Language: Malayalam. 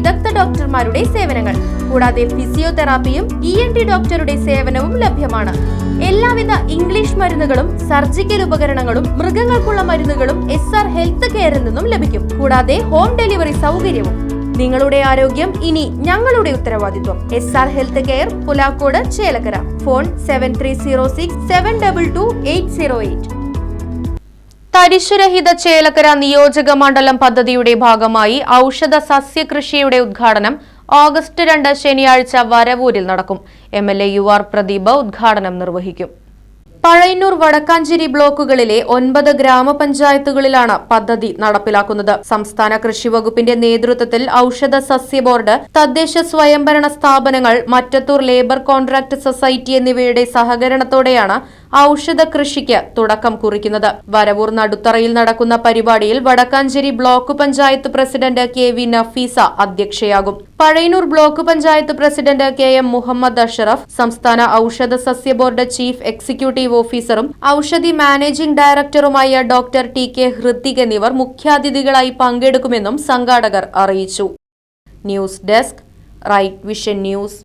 വിദഗ്ധ ഡോക്ടർമാരുടെ സേവനങ്ങൾ. കൂടാതെ ഫിസിയോതെറാപ്പിയും ഇ എൻ ടി ഡോക്ടറുടെ സേവനവും ലഭ്യമാണ്. എല്ലാവിധ ഇംഗ്ലീഷ് മരുന്നുകളും സർജിക്കൽ ഉപകരണങ്ങളും മൃഗങ്ങൾക്കുള്ള മരുന്നുകളും എസ് ആർ ഹെൽത്ത് കെയറിൽ നിന്നും ലഭിക്കും. കൂടാതെ ഹോം ഡെലിവറി സൗകര്യവും. നിങ്ങളുടെ ആരോഗ്യം ഇനി ഞങ്ങളുടെ ഉത്തരവാദിത്വം. S R health care Pulakode Chelakkara. Phone seven three zero six seven double two eight zero eight തരിശുരഹിത Chelakkara നിയോജക മണ്ഡലം പദ്ധതിയുടെ ഭാഗമായി ഔഷധ സസ്യകൃഷിയുടെ ഉദ്ഘാടനം ഓഗസ്റ്റ് രണ്ട് ശനിയാഴ്ച വരവൂരിൽ നടക്കും. M L A U R Pradeep ഉദ്ഘാടനം നിർവഹിക്കും. പഴയന്നൂർ വടക്കാഞ്ചേരി ബ്ലോക്കുകളിലെ ഒൻപത് ഗ്രാമപഞ്ചായത്തുകളിലാണ് പദ്ധതി നടപ്പിലാക്കുന്നത്. സംസ്ഥാന കൃഷി വകുപ്പിന്റെ നേതൃത്വത്തിൽ ഔഷധ സസ്യ ബോർഡ് തദ്ദേശ സ്വയംഭരണ സ്ഥാപനങ്ങൾ മറ്റത്തൂർ ലേബർ കോൺട്രാക്ട് സൊസൈറ്റി എന്നിവയുടെ സഹകരണത്തോടെയാണ് ഔഷധ കൃഷിക്ക് തുടക്കം കുറിക്കുന്നത്. വരവൂർ നടുത്തറയിൽ നടക്കുന്ന പരിപാടിയിൽ Vadakkanchery block panchayat president K V Nafeesa അധ്യക്ഷയാകും. Pazhayannur block panchayat president K M Muhammad Ashraf സംസ്ഥാന ഔഷധ സസ്യ ബോർഡ് ചീഫ് എക്സിക്യൂട്ടീവ് ഓഫീസറും ഔഷധി മാനേജിംഗ് ഡയറക്ടറുമായ ഡോക്ടർ ടി കെ ഹൃത്തിക് എന്നിവർ മുഖ്യാതിഥികളായി പങ്കെടുക്കുമെന്നും സംഘാടകർ അറിയിച്ചു. News desk right vision news.